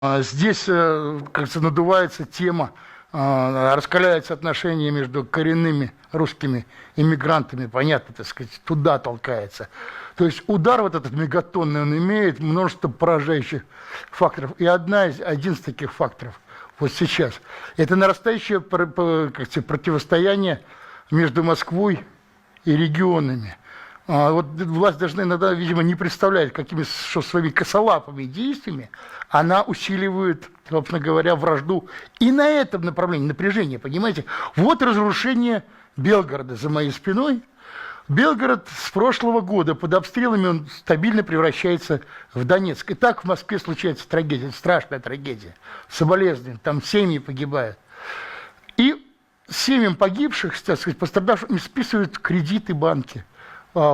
А Здесь, э, кажется, надувается тема, а, раскаляются отношения между коренными русскими иммигрантами, понятно, так сказать, туда толкается. То есть удар вот этот мегатонный, он имеет множество поражающих факторов. И одна из, один из таких факторов вот сейчас, это нарастающее как сказать, противостояние между Москвой и регионами. А вот власть должна иногда, видимо, не представляет, какими что своими косолапыми действиями она усиливает, собственно говоря, вражду и на этом направлении напряжение, понимаете? Вот разрушение Белгорода за моей спиной. Белгород с прошлого года под обстрелами он стабильно превращается в Донецк. И так в Москве случается трагедия, страшная трагедия. Соболезнования, там семьи погибают. И семьям погибших, так сказать, пострадавшим списывают кредиты банки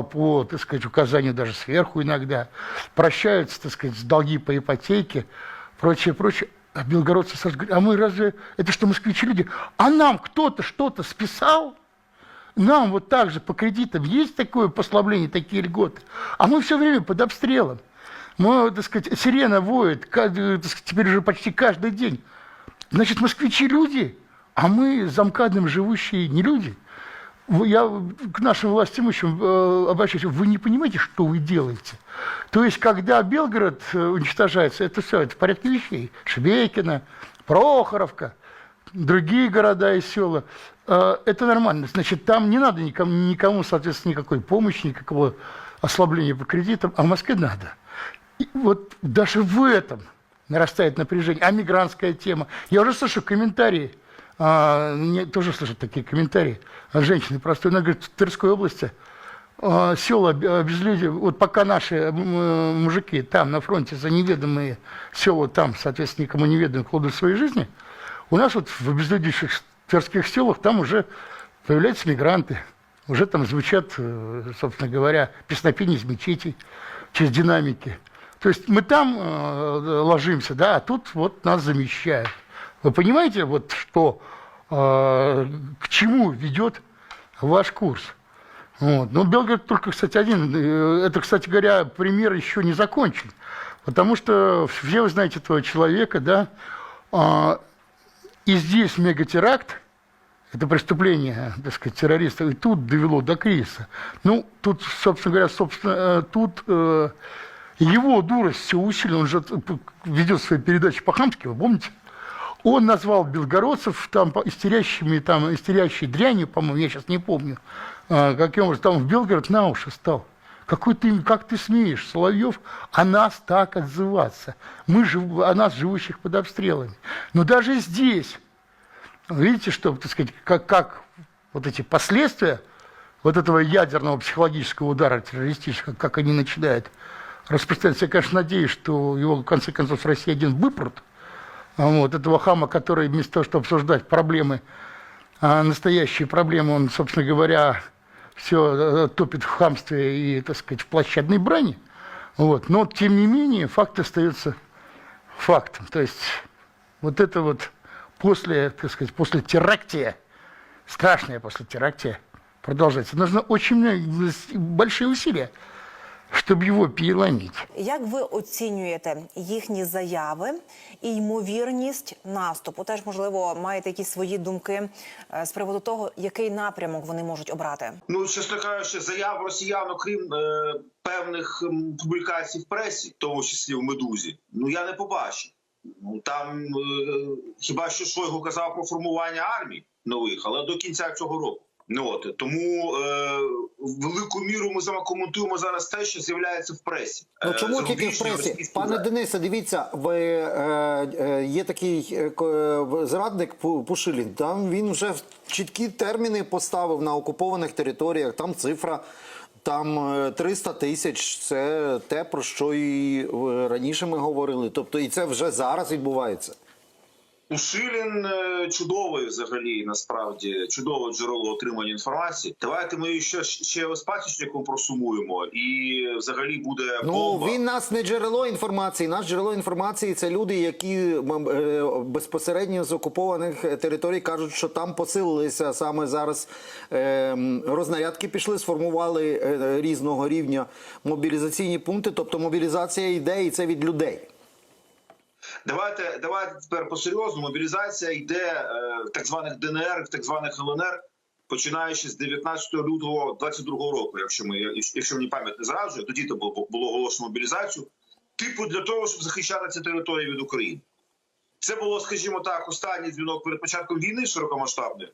по, так сказать, указанию даже сверху иногда, прощаются, так сказать, долги по ипотеке, прочее, прочее. А белгородцы сразу говорят, а мы разве, это что, москвичи люди? А нам кто-то что-то списал? Нам вот так же по кредитам есть такое послабление, такие льготы. А мы все время под обстрелом. Мы, так сказать, сирена воет, каждый, так сказать, теперь уже почти каждый день. Значит, москвичи люди, а мы за МКАДом живущие не люди. Я к нашим властимущим э, обращаюсь. Вы не понимаете, что вы делаете? То есть, когда Белгород э, уничтожается, это все, это в порядке вещей. Шебекино, Прохоровка, другие города и села. Э, Это нормально. Значит, там не надо никому, никому, соответственно, никакой помощи, никакого ослабления по кредитам, а в Москве надо. И вот даже в этом нарастает напряжение. А мигрантская тема. Я уже слышу комментарии, а, мне тоже слышу такие комментарии от женщины простой. Она говорит, в Тверской области а, села б- без людей, вот пока наши э, мужики там на фронте за неведомые села там, соответственно, никому неведомые кладут своей жизни, у нас вот в обезлюдивших тверских селах там уже появляются мигранты, уже там звучат, э, собственно говоря, песнопения из мечетей через динамики. То есть мы там э, ложимся, да, а тут вот нас замещают. Вы понимаете, вот что, э, к чему ведет ваш курс? Вот. Но Белгород только, кстати, один. Э, Это, кстати говоря, пример еще не закончен. Потому что все вы знаете этого человека, да, а, и здесь мегатеракт, это преступление, так сказать, террористов, и тут довело до кризиса. Ну, тут, собственно говоря, собственно, э, тут э, его дурость все усилена, он же ведет свои передачи по-хамски, вы помните? Он назвал белгородцев там истерящими, там, истерящей дрянью, по-моему, я сейчас не помню, а, каким образом, там в Белгород на уши стал. Какой ты, как ты смеешь, Соловьев, о нас так отзываться? Мы же, о нас, живущих под обстрелами. Но даже здесь Видите, что, так сказать, как, как вот эти последствия вот этого ядерного психологического удара террористического, как они начинают распространяться. Я, конечно, надеюсь, что его, в конце концов, с России один выпрут. А Вот, этого хама, который вместо того, чтобы обсуждать проблемы, а, настоящие проблемы, он, собственно говоря, все топит в хамстве и, так сказать, в площадной брани. Вот. Но, тем не менее, факт остается фактом. То есть вот это вот после, так сказать, после терактия, страшное после терактия продолжается. Нужно очень большие усилия, чтобы его переломить. Як ви оцінюєте їхні заяви і ймовірність наступу? Теж можливо маєте якісь свої думки е, з приводу того, який напрямок вони можуть обрати? Ну, чесно кажучи, заяв росіян, окрім е, певних публікацій в пресі, в тому числі в медузі, ну я не побачив. Ну там е, хіба що Шойгу казав про формування армій нових, але до кінця цього року. Ну от тому е, велику міру ми саме коментуємо зараз те, що з'являється в пресі. Ну Е, чому тільки в пресі? російські Пане. Денисе, дивіться, ви, е, е, є такий е, ко- е, зрадник Пу- Пушилін. Там він вже в чіткі терміни поставив на окупованих територіях. Там цифра. Там е, 300 тисяч це те, про що і е, раніше ми говорили. Тобто, і це вже зараз відбувається. Ушилін е, чудовий взагалі насправді чудове джерело отримання інформації. Давайте ми ще ще з пасічником просумуємо, і взагалі буде Ну він нас не джерело інформації. Наш джерело інформації це люди, які е, безпосередньо з окупованих територій кажуть, що там посилилися саме зараз. е, Рознарядки пішли, сформували різного рівня мобілізаційні пункти. Тобто мобілізація йде і це від людей. Давайте, давайте тепер по-серйозному. Мобілізація йде е, в так званих ДНР, в так званих ЛНР, починаючи з 19 лютого 22 року, якщо ми якщо мені пам'ять не зраджує, тоді то було, було оголошено мобілізацію, типу для того, щоб захищати ці території від України. Це було, скажімо так, останній дзвінок перед початком війни широкомасштабної.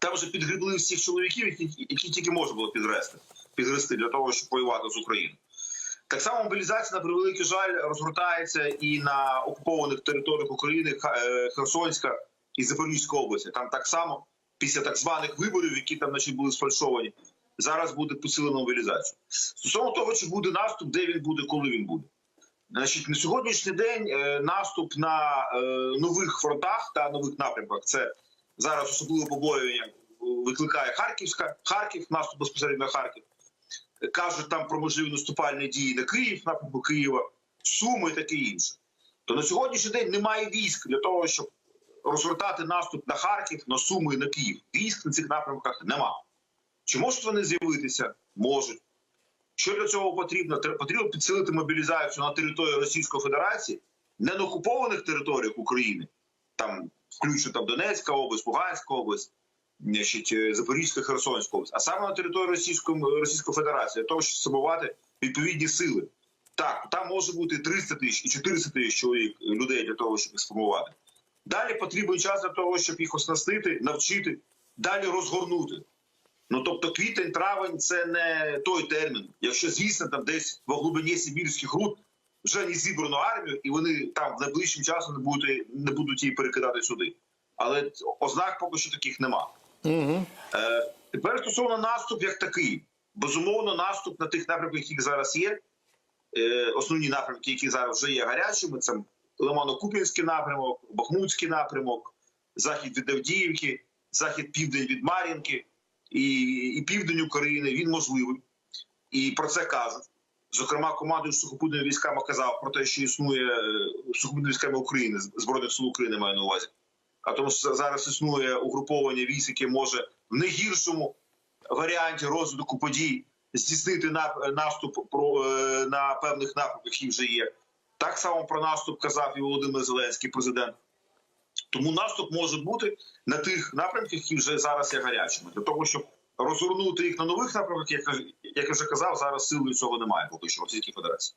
Там вже підгребли всіх чоловіків, які, які тільки можна було підгрести, підгрести для того, щоб воювати з Україною. Так само мобілізація на превеликий жаль розгортається і на окупованих територіях України е, Херсонська і Запорізька області. Там так само після так званих виборів, які там значить, були сфальшовані, зараз буде посилена мобілізація. Стосовно того, чи буде наступ, де він буде, коли він буде. Значить, на сьогоднішній день е, наступ на е, нових фронтах та нових напрямках. Це зараз особливе побоювання викликає Харківська, Харків, наступ безпосередньо на Харків. Кажуть там про можливі наступальні дії на Київ, напрямку Києва, Суми і таке інше. То на сьогоднішній день немає військ для того, щоб розгортати наступ на Харків, на Суми і на Київ. Військ на цих напрямках нема. Чи можуть вони з'явитися? Можуть. Що для цього потрібно? Потрібно підсилити мобілізацію на території Російської Федерації, не на окупованих територіях України, там включно там Донецька область, Луганська область, Запорізька, Херсонська область, а саме на території Російської, Російської Федерації, для того, щоб сформувати відповідні сили. Так, там може бути і 300 тисяч і 400 тисяч чоловік е, людей для того, щоб їх сформувати. Далі потрібен час для того, щоб їх оснастити, навчити, далі розгорнути. Ну тобто квітень, травень це не той термін. Якщо звісно, там десь в глибині Сибірських руд вже не зібрано армію, і вони там в найближчим часом не будуть не будуть її перекидати сюди. Але ознак поки що таких нема. Угу. Е, тепер стосовно наступ як такий, безумовно, наступ на тих напрямках, які зараз є. Е, основні напрямки, які зараз вже є гарячими, це Лимано-Купінський напрямок, Бахмутський напрямок, захід від Авдіївки, захід південь від Мар'їнки і, і південь України. Він можливий. І про це кажуть. Зокрема, командуючий сухопутними військами казав про те, що існує е, сухопутними військами України, Збройних сил України маю на увазі. А тому що зараз існує угруповання військ, яке може в найгіршому варіанті розвитку подій здійснити наступ е, на певних напрямках, які вже є. Так само про наступ казав і Володимир Зеленський, президент. Тому наступ може бути на тих напрямках, які вже зараз є гарячими, для того, щоб розгорнути їх на нових напрямках, як, я вже казав, зараз сили цього немає поки що Російській Федерації.